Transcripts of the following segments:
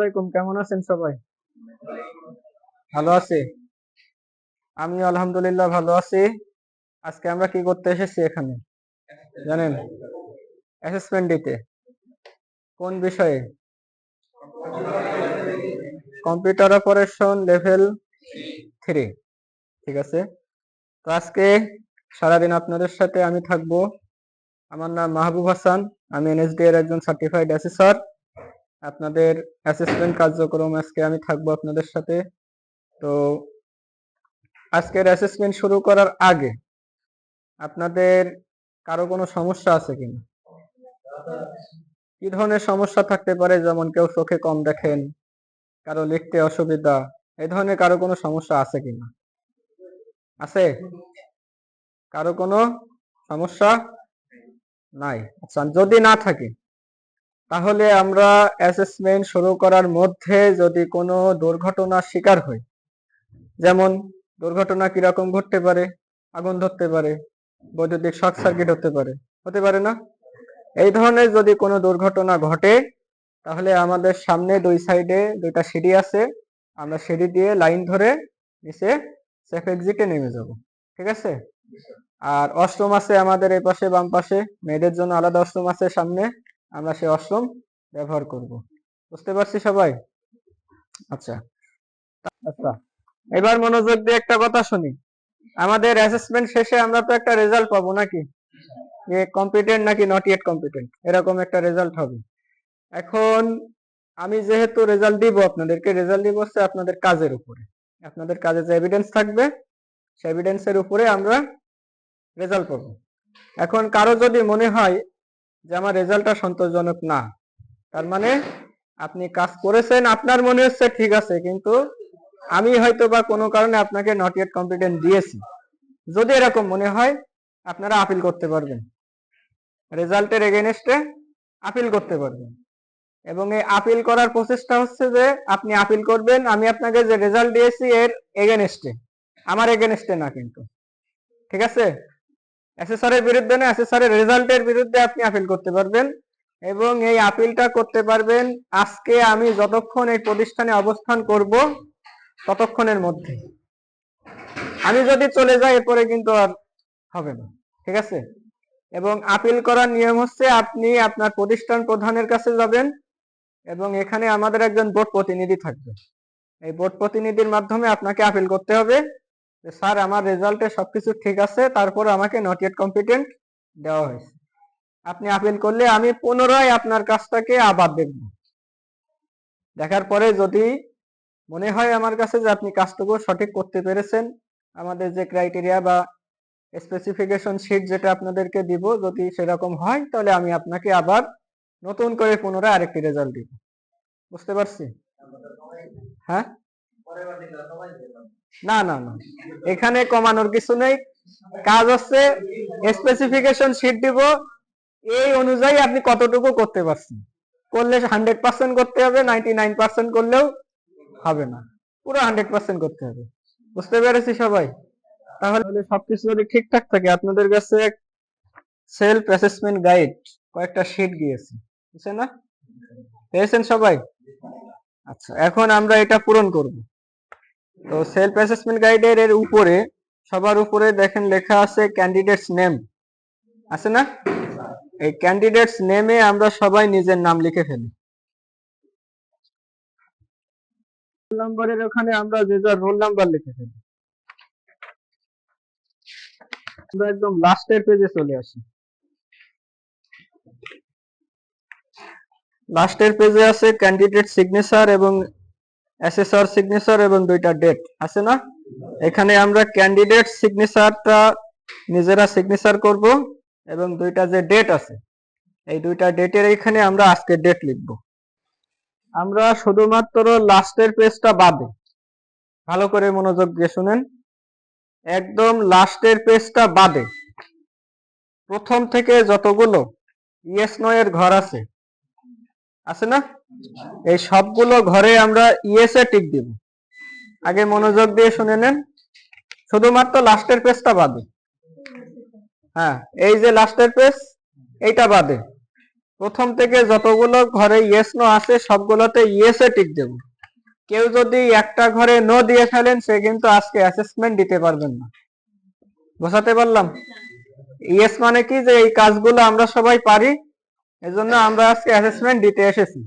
আলাইকুম, কেমন আছেন সবাই? ভালো আছি। আমি আলহামদুলিল্লাহ ভালো আছি। আজকে আমরা কি করতে এসেছি এখানে? জানেন অ্যাসেসমেন্ট দিতে। কোন বিষয়ে? Computer operation level three. ঠিক আছে? তো আজকে সারাদিন আপনাদের সাথে আমি থাকব। আমার নাম মাহবুব হাসান। আমি এনএসডি এর একজন সার্টিফাইড অ্যাসেসর আপনাদের অ্যাসেসমেন্ট কার্যক্রম, আজকে আমি থাকব আপনাদের সাথে। তো আজকের অ্যাসেসমেন্ট শুরু করার আগে আপনাদের কারও কোনো সমস্যা আছে কিনা? কি ধরনের সমস্যা থাকতে পারে? যেমন কেউ চোখে কম দেখেন, কারও লিখতে অসুবিধা, এই ধরনের কারও কোনো সমস্যা আছে কিনা? আছে? কারও কোনো সমস্যা নাই? আচ্ছা যদি না থাকে তাহলে আমরা অ্যাসেসমেন্ট শুরু করার মধ্যে যদি কোনো দুর্ঘটনার শিকার হই, যেমন দুর্ঘটনা কীরকম ঘটতে পারে, আগুন ধরতে পারে, বৈদ্যুতিক শর্ট সার্কিট হতে পারে হতে পারে না? এই ধরনের যদি কোনো দুর্ঘটনা ঘটে, তাহলে আমাদের সামনে দুই সাইডে দুইটা সিঁড়ি আছে, আমরা সিঁড়ি দিয়ে লাইন ধরে নিচে সেফ এক্সিটে নেমে যাব, ঠিক আছে? আর অষ্টম আছে আমাদের এই পাশে বাম পাশে, মেয়েদের জন্য আলাদা অষ্টম আছে সামনে। আমরা সেই অশ্রম ব্যবহার করব। বুঝতে পারছি সবাই? আচ্ছা। আচ্ছা। এবার মনোযোগ দিয়ে একটা কথা শুনি। আমাদের অ্যাসেসমেন্ট শেষে আমরা তো একটা রেজাল্ট পাবো নাকি? যে কম্পিটেন্ট নাকি নট ইয়েট কম্পিটেন্ট এরকম একটা রেজাল্ট হবে। এখন আমি যেহেতু রেজাল্ট দিব আপনাদেরকে রেজাল্ট দিব হচ্ছে আপনাদের কাজের উপরে। আপনাদের কাজে যে এভিডেন্স থাকবে, সে এভিডেন্সের উপরে আমরা রেজাল্ট পাবো। এখন কারও যদি মনে হয় যে আমার রেজাল্টটা সন্তোষজনক না। তার মানে আপনি কাজ করেছেন, আপনার মনে হচ্ছে ঠিক আছে, কিন্তু আমি হয়তো বা কোনো কারণে আপনাকে নট ইয়েট কম্পিটেন্ট দিয়েছি। যদি এরকম মনে হয়, আপনারা আপিল করতে পারবেন। রেজাল্টের এগেনস্টে আপিল করতে পারবেন। এবং এই আপিল করার প্রচেষ্টা হচ্ছে যে, আপনি আপিল করবেন, আমি আপনাকে যে রেজাল্ট দিয়েছি এর এগেনস্টে আমার এগেনস্টে না কিন্তু। ঠিক আছে? অ্যাসেসরের বিরুদ্ধে না অ্যাসেসরের রেজাল্টের বিরুদ্ধে আপনি আপিল করতে পারবেন। এবং এই আপিলটা করতে পারবেন আজকে আমি যতক্ষণ এই প্রতিষ্ঠানে অবস্থান করব, ততক্ষণের মধ্যে। আমি যদি চলে যাই, এরপরে কিন্তু আর হবে না। ঠিক আছে? এবং আপিল করার নিয়ম হচ্ছে আপনি আপনার প্রতিষ্ঠান প্রধানের কাছে যাবেন এবং এখানে আমাদের একজন বোর্ড প্রতিনিধি থাকবে। এই বোর্ড প্রতিনিধির মাধ্যমে আপনাকে আপিল করতে হবে। স্যার, আমার রেজাল্টে সবকিছু ঠিক আছে, তারপর আমাকে নট ইয়েট কম্পিটেন্ট দেওয়া হয়েছে। আপনি আপিল করলে আমি পুনরায় আপনার কাজটাকে আবার দেখব। দেখার পরে যদি মনে হয় আমার কাছে যে, আপনি কাজটুকু সঠিক করতে পেরেছেন, আমাদের যে ক্রাইটেরিয়া বা স্পেসিফিকেশন শিট যেটা আপনাদেরকে দিব, যদি সেরকম হয়, তাহলে আমি আপনাকে আবার নতুন করে পুনরায় আরেকটি রেজাল্ট দিব। বুঝতে পারছি? হ্যাঁ? না না না। এখানে কমানোর কিছু নেই। কাজ হচ্ছে স্পেসিফিকেশন শিট দিব। এই অনুযায়ী আপনি কতটুকু করতে পারছেন। করলে হান্ড্রেড পার্সেন্ট করতে হবে নাইনটি নাইন পার্সেন্ট করলেও হবে না। পুরো হান্ড্রেড পার্সেন্ট করতে হবে। বুঝতে পেরেছি সবাই? তাহলে সবকিছু যদি ঠিকঠাক থাকে, আপনাদের কাছে সেলফ অ্যাসেসমেন্ট গাইড কয়েকটা শিট গিয়েছে বুঝছেন না? পেয়েছেন সবাই? আচ্ছা এখন আমরা এটা পূরণ করব। তো সেলফ অ্যাসেসমেন্ট গাইডের এর উপরে, সবার উপরে দেখেন লেখা আছে ক্যান্ডিডেটস নেম আছে না? এই ক্যান্ডিডেটস নেমে আমরা সবাই নিজের নাম লিখে ফেলি। নাম্বারের ওখানে আমরা যে যার রোল নাম্বার লিখে ফেলি। আমরা একদম লাস্টের পেজে চলে আসি। লাস্টের পেজে আছে ক্যান্ডিডেট সিগনেচার এবং অ্যাসেসর সিগনেচার এবং দুইটা ডেট আছে না? এখানে আমরা ক্যান্ডিডেট সিগনেচারটা নিজেরা সিগনেচার করব এবং দুইটা যে ডেট আছে, এই দুইটা ডেটের এখানে আমরা আজকের ডেট লিখব। আমরা শুধুমাত্র লাস্টের পেজটা বাদে, ভালো করে মনোযোগ দিয়ে শুনেন, একদম লাস্টের পেজটা বাদে, প্রথম থেকে যতগুলো ইয়েস নয়ের ঘর আছে আছে না? এই সবগুলো ঘরে আমরা ইয়েস এ টিক দিব। আগে মনোযোগ দিয়ে শুনে নেন। শুধুমাত্র লাস্টের পেজটা বাদে। হ্যাঁ এই যে লাস্টের পেজ, এইটা বাদে। প্রথম থেকে যতগুলো ঘরে ইয়েস নো আছে, সবগুলোতে ইয়েস এ টিক দেব। কেউ যদি একটা ঘরে নো দিয়ে ফেলেন, সে কিন্তু আজকে অ্যাসেসমেন্ট দিতে পারবেন না। বোঝাতে পারলাম? ইয়েস মানে কি? যে এই কাজগুলো আমরা সবাই পারি এজন্য আমরা আজকে অ্যাসেসমেন্ট দিতে এসেছি।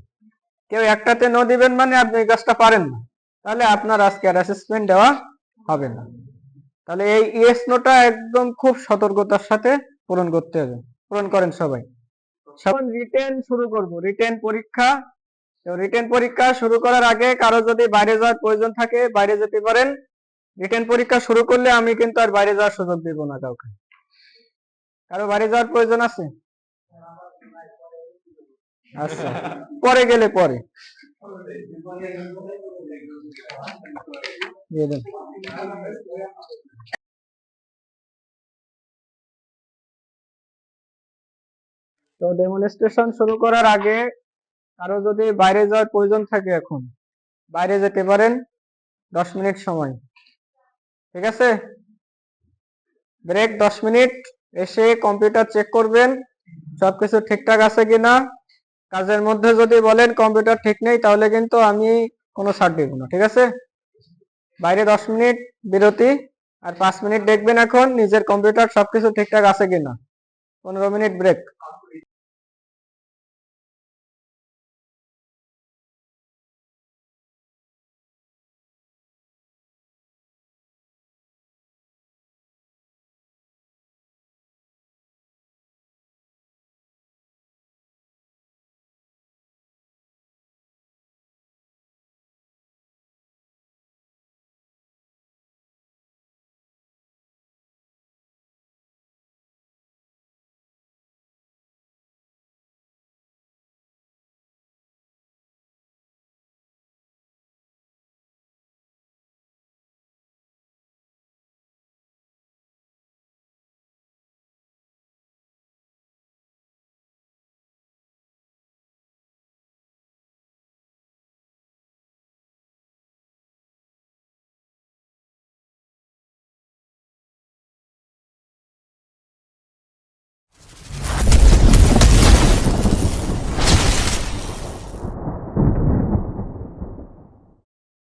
কেউ একটাতে নো দিবেন মানে আপনি এই কাজটা পারেন না। তাহলে আপনার আজকে আর অ্যাসেসমেন্ট দেওয়া হবে না। তাহলে এই ইয়েস নোটা একদম খুব সতর্কতার সাথে পূরণ করতে হবে। পূরণ করেন সবাই। এখন রিটেন শুরু করব। রিটেন পরীক্ষা। তো রিটেন পরীক্ষা শুরু করার আগে কারও যদি বাইরে যাওয়ার প্রয়োজন থাকে, বাইরে যেতে পারেন। রিটেন পরীক্ষা শুরু করলে আমি কিন্তু আর বাইরে যাওয়ার সুযোগ দেব না কাউকে। কারও বাইরে যাওয়ার প্রয়োজন আছে? আচ্ছা পরে গেলে পরে। তো ডেমনস্ট্রেশন শুরু করার আগে কারও যদি বাইরে যাওয়ার প্রয়োজন থাকে এখন, বাইরে যেতে পারেন, দশ মিনিট সময়। ঠিক আছে? ব্রেক দশ মিনিট, এসে কম্পিউটার চেক করবেন, সবকিছু ঠিকঠাক আছে কিনা। কাজের মধ্যে যদি বলেন কম্পিউটার ঠিক নেই, তাহলে কিন্তু আমি কোনো ছাড় দিব না, ঠিক আছে? বাইরে দশ মিনিট বিরতি, আর পাঁচ মিনিট দেখবেন এখন নিজের কম্পিউটার সবকিছু ঠিকঠাক আছে কিনা। পনেরো মিনিট ব্রেক